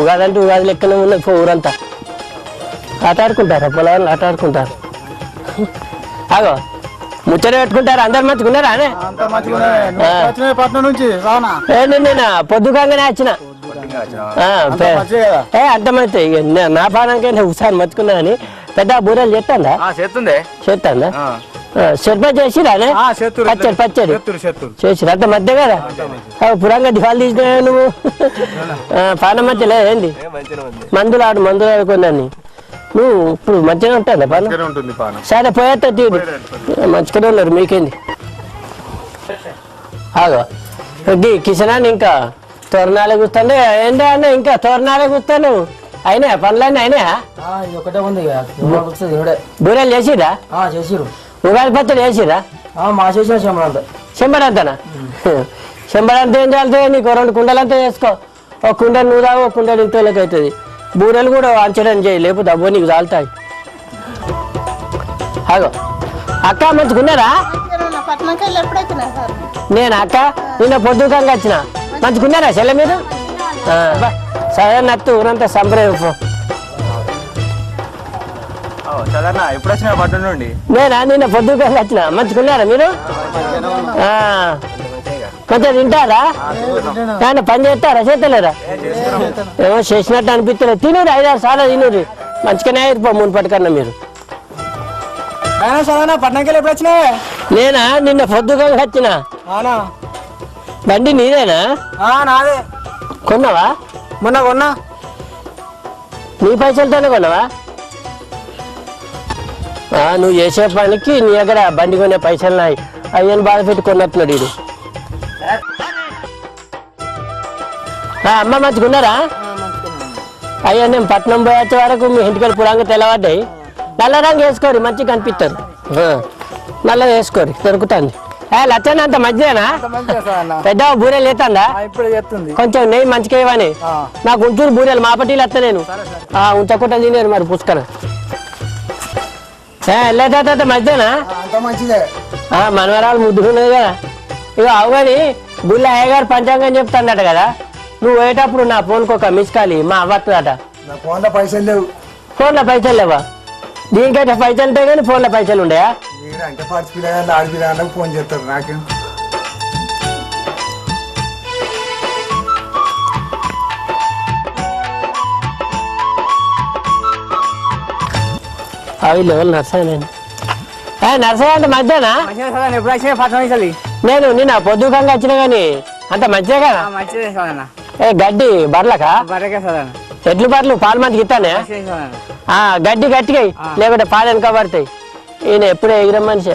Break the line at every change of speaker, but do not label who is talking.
ఉగాది అంటే ఉగాది లెక్కనే ఉన్నది పో ఊరంతా. ఆట ఆడుకుంటారా పొలాలు ఆట ఆడుకుంటారు అగో ముచ్చట పెట్టుకుంటారు? అందరు మంచుకున్నారా నేను పొద్దుగానే వచ్చిన. ఏ అంత మంచి నా- పానానికైనా ఒకసారి మర్చుకున్నా అని పెద్ద బూరెలు చేస్తాందా
చేస్తుందే
చేస్తాందా షర్ప చేసిరానే. పచ్చడి పచ్చడి. చేసిరు? అంత మధ్య కదా? పురంగా దివాళి తీసినా నువ్వు? పానం మధ్యలే ఏంది? మందులు ఆడు మందులు ఆడుకున్నాను నువ్వు ఇప్పుడు మంచిగా ఉంటాదా పానం?
మంచిగానే ఉంటుంది పానం.
సరే పోయేస్తా తీరు మంచిగానే ఉన్నారు మీకేంది? ఆగో. గీ కిషనాన్ని ఇంకా తోరణాలే కూస్తాను ఏంటో అన్న ఇంకా తోరణాలే కూస్తాను అయినా పనులన్నీ అయినా
ఇది ఒకటే ఉంది
బూరెలు చేసిరా
ఆ, చేసిర్రు.
ఉగాది పచ్చడి చేసిరా
ఆ, మా చేసిన శంబరంతా
చెంబడంతనా చెంబడంతా ఏం చేయాలి నీకు రెండు కుండలంతా చేసుకో ఒక కుండ నువ్వు తాగు ఒక కుండ ఇంతలోకి అవుతుంది. బూరెలు కూడా వంచడం చేయి లేకపోతే అబ్బో నీకు చాలుతాయి ఆగో. అక్క మంచుకున్నారా?
ఎప్పుడైతున్నా సార్?
నేను అక్క? నిన్న పొద్దుకంగా వచ్చిన మంచుకున్నారా చెల్ల మీరు. సరే నత్తు ఊరంతా సంప్రదాయం
ఎప్పుడు వచ్చిన నుండి?
నేనా? నిన్న పొద్దుకంగా వచ్చిన. మంచుకున్నారా మీరు? ఆ. కొంచెం తింటారా? కానీ పని చేస్తారా? చేస్తలేరా? ఏమో చేసినట్టు అనిపిస్తలేదు. తినరు ఐదారు సార్లు తినరు. మంచిగానే అయిపో మున్పటి కన్నా మీరు.
పట్నంకి ఎప్పుడు
నేనా? నిన్న పొద్దుకంగా వచ్చిన. బండి నీదేనా?
ఆ, నాదే.
కొన్నావా?
మొన్న కొన్నా.
నీ పైసలతోనే కొన్నావా? నువ్వు చేసే పనికి నీ దగ్గర బండి కొనే పైసలు నాయి. అయ్యని బాధ పెట్టి కొన్నట్టున్నాడు వీడు. ఆ, అమ్మ మంచుకున్నారా? అయ్యో నేను పట్నం పోయి వరకు మీ ఇంటికి పురాంగా తెల్లవాడ్డాయి. నల్ల రంగు వేసుకోరు మంచిగా కనిపిస్తారు నల్లగా వేసుకోరు దొరుకుతుంది. ఏ లచ్చన అంత మధ్యనా పెద్ద బూరెలు
చెప్తుంది
కొంచెం నెయ్యి మంచిగా ఇవ్వని. నాకు ఉంచూరు బూరెలు మా పట్టీలు వస్తా నేను. ఆ, ఉంచకుండా తినేరు మరి మధ్యనా
అంత మంచిదే.
ఆ, మనవరాలు ముద్దుకున్నది కదా. ఇక అవని గుళ్ళ అయ్యగారు పంచాంగం చెప్తాడట కదా. నువ్వు పోయేటప్పుడు నా ఫోన్కి ఒక మిస్ కాల్ మా అవ్వతుందట
నా ఫోన్లో పైసలు లేవు.
ఫోన్లో పైసలు లేవా? దీనికైతే పైసలు ఉంటాయి కానీ ఫోన్లో పైసలు ఉండయా
అంటే ఫోన్ చేస్తారు నాకేం
అవి లేవు నర్సయ్య నేను ఏ నర్సయ్య అంటే మధ్యనా?
ఎప్పుడు వచ్చినా
నేను నిన్న పొద్దుకంగా వచ్చిన కానీ అంత మంచిదే కదా?
మంచిదే
ఏ గడ్డి బర్లకా
సదన్న
ఎడ్లు బర్లు పాలు మంచికి ఇస్తానే? ఆ గడ్డి గట్టిగా లేకుంటే పాలు వెనక పడతాయి. ఈయన ఎప్పుడే ఎగిరే మనిషి.